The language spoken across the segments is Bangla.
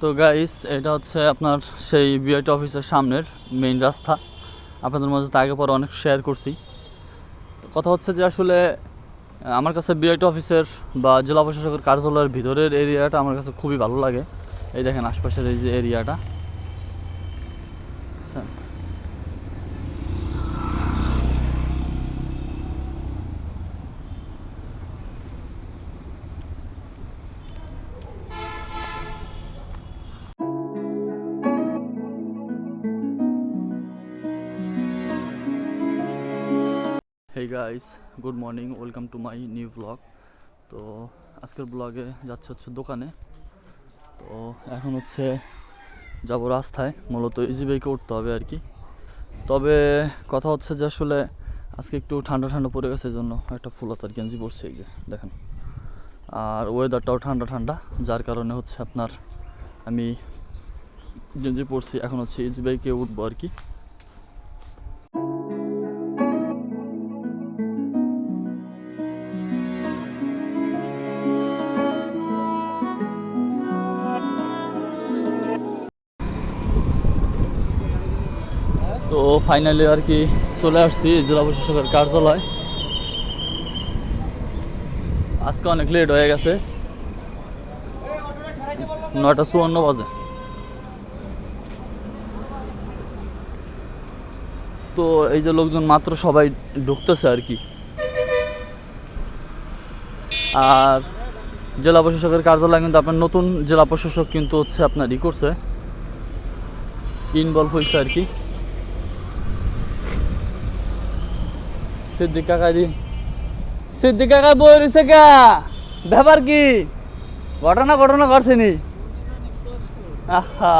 তো গাইস এটা হচ্ছে আপনার সেই বিআইটি অফিসের সামনের মেইন রাস্তা। আপনাদের তো আগে পরে অনেক শেয়ার করছি। তো কথা হচ্ছে যে আসলে আমার কাছে বিআইটি অফিসের বা জেলা প্রশাসকের কার্যালয়ের ভিতরের এরিয়াটা আমার কাছে খুবই ভালো লাগে। এই দেখেন, আশপাশের এই যে এরিয়াটা guys good morning welcome to my new blog তো আজকের ব্লগে যাচ্ছে হচ্ছে দোকানে। তো এখন হচ্ছে যাব রাস্তায়, মূলত ইজি বাইকে উঠতে হবে আর কি। তবে কথা হচ্ছে যে আসলে আজকে একটু ঠান্ডা ঠান্ডা পড়ে গেছে জন্য একটা ফুল ফুলতার গেঞ্জি পড়ছে এই যে, দেখেন। আর ওয়েদারটাও ঠান্ডা ঠান্ডা, যার কারণে হচ্ছে আপনার আমি গেঞ্জি পরছি, এখন হচ্ছে ইজি বাইকে উঠবো আর কি। ফাইনালি আর কি চলে আসছি জেলা প্রশাসকের কার্যালয়। আজকে অনেক লেট হয়ে গেছে। নয়টা চুয়ান্ন বাজে। তো এই যে লোকজন মাত্র সবাই ঢুকতেছে আর কি। আর জেলা প্রশাসকের কার্যালয় কিন্তু আপনার নতুন জেলা প্রশাসক কিন্তু হচ্ছে আপনার ই করছে। ইনভলভ হয়েছে আর কি। সিদ্দিক কাকা দি সিদ্দিক কাকা বই রয়েছে কা? ব্যাপার কি? ঘটনা ঘটনা করছেনি আহা।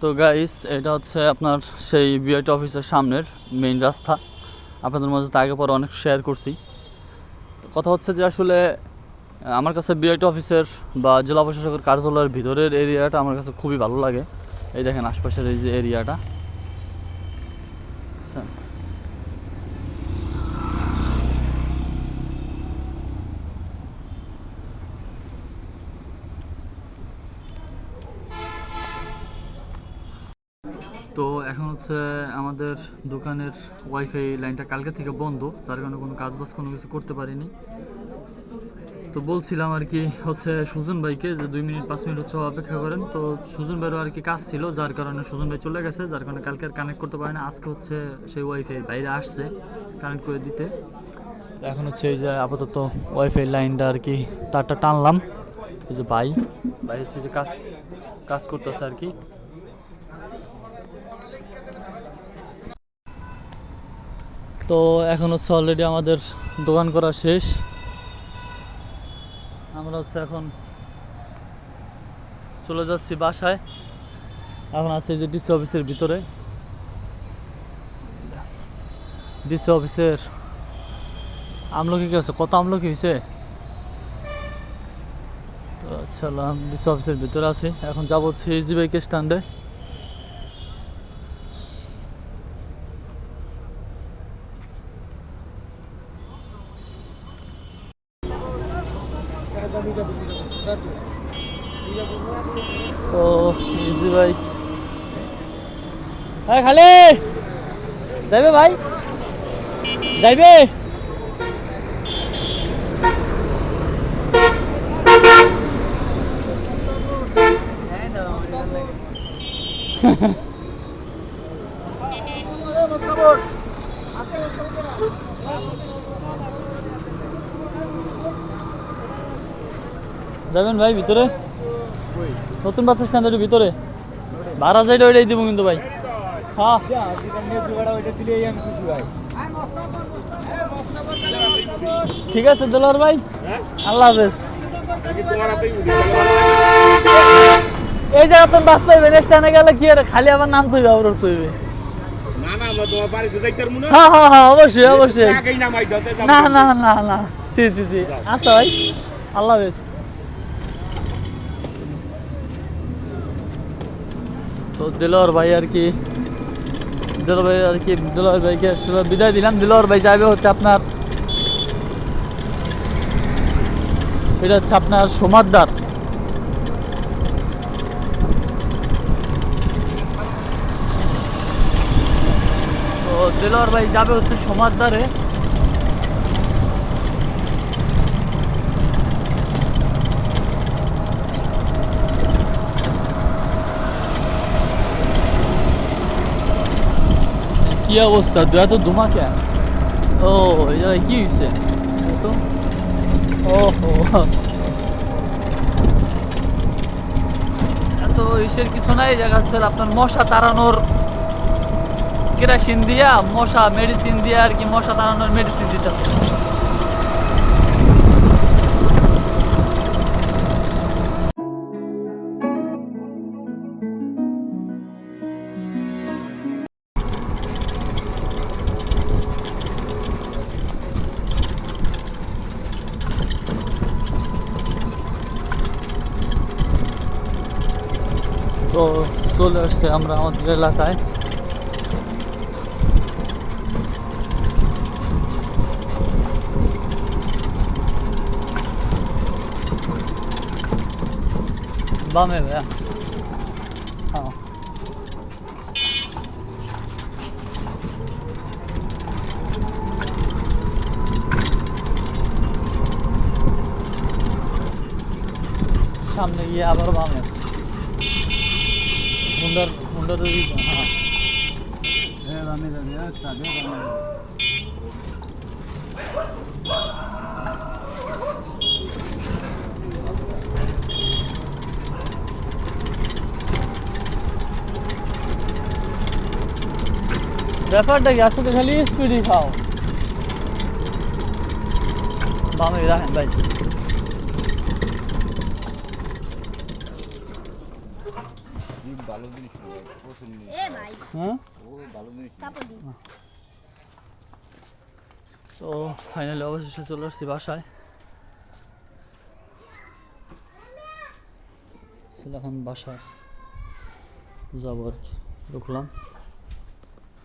তো গাইস এটা হচ্ছে আপনার সেই বিআইটি অফিসের সামনের মেইন রাস্তা। আপনাদের মাঝে তো আগে পরে অনেক শেয়ার করছি। কথা হচ্ছে যে আসলে, আমার কাছে বিআইটি অফিসের বা জেলা প্রশাসকের কার্যালয়ের ভিতরের এরিয়াটা আমার কাছে খুবই ভালো লাগে। এই দেখেন আশপাশের এই যে এরিয়াটা তো এখন হচ্ছে আমাদের দোকানের ওয়াইফাই লাইনটা কালকে থেকে বন্ধ, যার কারণে কোনো কাজ বাজ কোনো কিছু করতে পারিনি। তো বলছিলাম আর কি হচ্ছে সুজন ভাইকে যে দুই মিনিট, পাঁচ মিনিট হচ্ছে অপেক্ষা করেন। তো সুজন ভাইয়েরও আর কি কাজ ছিল, যার কারণে সুজন ভাই চলে গেছে, যার কারণে কালকে আর কানেক্ট করতে পারে না। আজকে হচ্ছে সেই ওয়াইফাই বাইরে আসছে কানেক্ট করে দিতে। তো এখন হচ্ছে এই যে আপাতত ওয়াইফাই লাইনটা আর কি তারটা টানলাম। এই যে ভাই ভাই হচ্ছে যে কাজ কাজ করতেছে আর কি। তো এখন হচ্ছে অলরেডি আমাদের দোকান করা শেষ। আমরা হচ্ছে এখন চলে যাচ্ছি বাসায়। এখন আছে যে ডিসি অফিসের ভিতরে। ডিসি অফিসের আমলকি কি আছে? কত আমলকি হয়েছে তো আচ্ছা ডিসি অফিসের ভিতরে আছি। এখন যাব ফেজি বাইকের স্ট্যান্ডে তো ইজি বাইক হ্যাঁ খালি যাইবে ভাই যাইবে যাবেন ভাই, ভিতরে। নতুন বাস স্ট্যান্ডের ভিতরে। ভাড়া যাইটা ওইটাই দিব কিন্তু ভাই। ঠিক আছে, দোলার ভাই। আল্লাহ হাফেজ। এই জায়গা তো বাস পাইবে স্ট্যান্ডে গেলে কি আর, খালি আবার নাম তুইবে আবার আমরা না হ্যাঁ হ্যাঁ হ্যাঁ অবশ্যই অবশ্যই। তাই না না না না। জি জি জি আচ্ছা ভাই, আল্লাহ হাফেজ। তো দিলর ভাই আর কি দিলর ভাই আর কি দিলর ভাইকে বিদায় দিলাম। দিলর ভাই যাবে হচ্ছে আপনার, এটা হচ্ছে আপনার সোমারদার। তো দেলোয়ার ভাই যাবে হচ্ছে সোমারদারে। কি অবস্থা? তুই এত ধুমা কেন? ও এটা কি হয়েছে ও এত ইসের কিছু নাই জায়গা হচ্ছে আপনার মশা তাড়ানোর কেরাসিন দিয়া, মশা মেডিসিন দিয়া আর কি মশা তাড়ানোর মেডিসিন দিতেছে। তো চলে আসছে আমরা আমাদের এলাকায়। বামে ভাইয়া। হ্যাঁ। সামনে গিয়ে আবার বামে। মুন্ডার মুন্ডার ওই হ্যাঁ ব্যাপারটা কি আসলে খালি স্পিডই খাও বামে রাখেন ভাই ভালো জিনিস হ্যাঁ? ও ভালো জিনিস তো ফাইনালি অবশেষে চলে আসছি বাসায়। এখন বাসায় যাব আর কি ঢুকলাম।